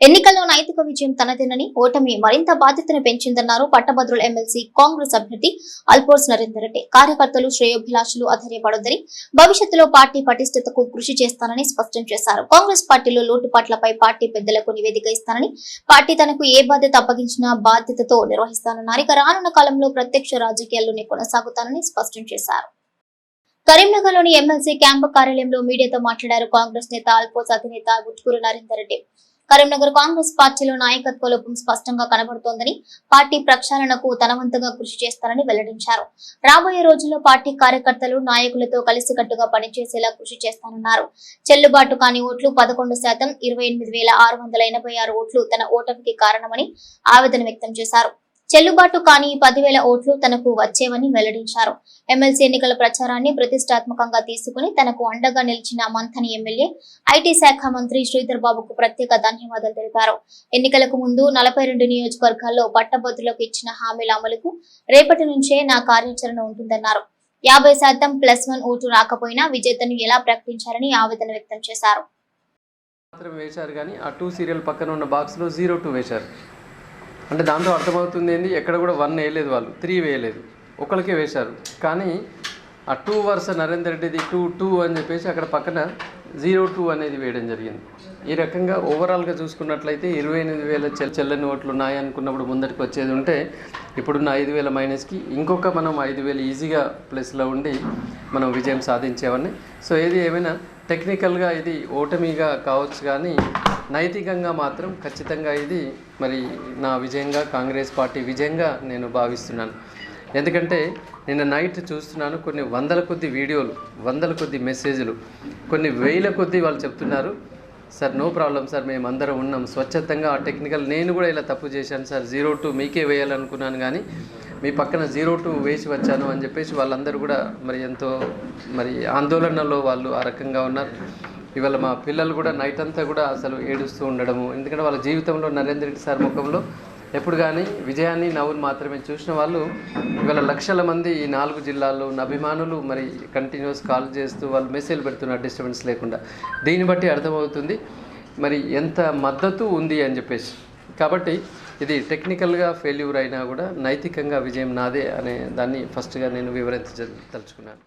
ఎన్నికల్లో నైతిక విజయం తనదేనని ఓటమి మరింత బాధ్యతను పెంచిందన్నారు పట్టభద్రుల ఎమ్మెల్సీ కాంగ్రెస్ అభ్యర్థి అల్పోర్స్ నరేందర్ రెడ్డి. కార్యకర్తలు శ్రేయోభిలాషులు అధైర్యపడొద్దని భవిష్యత్తులో పార్టీ పటిష్టతకు కృషి చేస్తానని స్పష్టం చేశారు. కాంగ్రెస్ పార్టీలో లోటుపాట్లపై పార్టీ పెద్దలకు నివేదిక ఇస్తానని పార్టీ తనకు ఏ బాధ్యత అప్పగించినా బాధ్యతతో నిర్వహిస్తానన్నారు. ఇక రానున్న కాలంలో ప్రత్యక్ష రాజకీయాల్లోనే కొనసాగుతానని స్పష్టం చేశారు. కరీంనగర్లోని ఎమ్మెల్సీ క్యాంపు కార్యాలయంలో మీడియాతో మాట్లాడారు కాంగ్రెస్ నేత అల్పోస్ అధినేత గుట్కూరు నరేందర్ రెడ్డి. కరీంనగర్ కాంగ్రెస్ పార్టీలో నాయకత్వ లోపం స్పష్టంగా కనబడుతోందని పార్టీ ప్రక్షాళనకు తనవంతంగా కృషి చేస్తారని వెల్లడించారు. రాబోయే రోజుల్లో పార్టీ కార్యకర్తలు నాయకులతో కలిసికట్టుగా పనిచేసేలా కృషి చేస్తానన్నారు. చెల్లుబాటు కాని ఓట్లు పదకొండు శాతం ఇరవై ఎనిమిది వేల ఆరు వందల ఎనభై ఆరు ఓట్లు తన ఓటమికి కారణమని ఆవేదన వ్యక్తం చేశారు. చెల్లుబాటు కాని పదివేల ఓట్లు తనకు వచ్చేవని వెల్లడించారు. ఎమ్మెల్సీ ఎన్నికల ప్రచారాన్ని ప్రతిష్టాత్మకంగా తీసుకుని తనకు అండగా నిలిచిన మంథని ఎమ్మెల్యే ఐటీ శాఖ మంత్రి శ్రీధర్ బాబుకు ప్రత్యేక ధన్యవాదాలు తెలిపారు. ఎన్నికలకు ముందు నలభై రెండు నియోజకవర్గాల్లో పట్టభద్రులకు ఇచ్చిన హామీల అమలుకు రేపటి నుంచే నా కార్యాచరణ ఉంటుందన్నారు. యాభై శాతం ప్లస్ వన్ ఓటు రాకపోయినా విజేతను ఎలా ప్రకటించారని ఆవేదన వ్యక్తం చేశారు. మాత్రం వేశారు కానీ ఆ టూ సీరియల్ పక్కన ఉన్న బాక్స్లో జీరో టూ వేశారు. అంటే దాంతో అర్థమవుతుంది ఏంది? ఎక్కడ కూడా వన్ వేయలేదు వాళ్ళు. త్రీ వేయలేదు. ఒకరికే వేశారు. కానీ ఆ టూ వరుస నరేందర్ రెడ్డిది టూ టూ అని చెప్పేసి అక్కడ పక్కన జీరో టూ అనేది వేయడం జరిగింది. ఈ రకంగా ఓవరాల్గా చూసుకున్నట్లయితే ఇరవై ఎనిమిది వేల చెల్ చెల్లని ఓట్లు ఉన్నాయనుకున్నప్పుడు ముందరికి వచ్చేది ఉంటే ఇప్పుడున్న ఐదు వేల మైనస్కి ఇంకొక మనం ఐదు వేలు ఈజీగా ప్లస్లో ఉండి మనం విజయం సాధించేవాడిని. సో ఏది ఏమైనా టెక్నికల్గా ఇది ఓటమిగా కావచ్చు కానీ నైతికంగా మాత్రం ఖచ్చితంగా ఇది మరి నా విజయంగా కాంగ్రెస్ పార్టీ విజయంగా నేను భావిస్తున్నాను. ఎందుకంటే నిన్న నైట్ చూస్తున్నాను కొన్ని వందల కొద్ది వీడియోలు వందల కొద్ది మెసేజ్లు కొన్ని వేల కొద్ది వాళ్ళు చెప్తున్నారు. సార్ నో ప్రాబ్లం సార్ మేము అందరం ఉన్నాం స్వచ్ఛతంగా ఆ టెక్నికల్ నేను కూడా ఇలా తప్పు చేశాను సార్ జీరో టూ మీకే వేయాలనుకున్నాను కానీ మీ పక్కన జీరో టూ వేసి వచ్చాను అని చెప్పేసి వాళ్ళందరూ కూడా మరి ఎంతో మరి ఆందోళనలో వాళ్ళు ఆ రకంగా ఉన్నారు. ఇవాళ మా పిల్లలు కూడా నైట్ అంతా కూడా అసలు ఏడుస్తూ ఉండడము. ఎందుకంటే వాళ్ళ జీవితంలో నరేంద్ర రెడ్డి సార్ ముఖంలో ఎప్పుడు కానీ విజయాన్ని నవ్వును మాత్రమే చూసిన వాళ్ళు ఇవాళ లక్షల మంది ఈ నాలుగు జిల్లాల్లో ఉన్న అభిమానులు మరి కంటిన్యూస్ కాల్ చేస్తూ వాళ్ళు మెసేజ్ పెడుతున్నారు డిస్టర్బెన్స్ లేకుండా. దీన్ని బట్టి అర్థమవుతుంది మరి ఎంత మద్దతు ఉంది అని చెప్పేసి. కాబట్టి ఇది టెక్నికల్గా ఫెయిల్యూర్ అయినా కూడా నైతికంగా విజయం నాదే అనే దాన్ని ఫస్ట్గా నేను వివరించదలుచుకున్నాను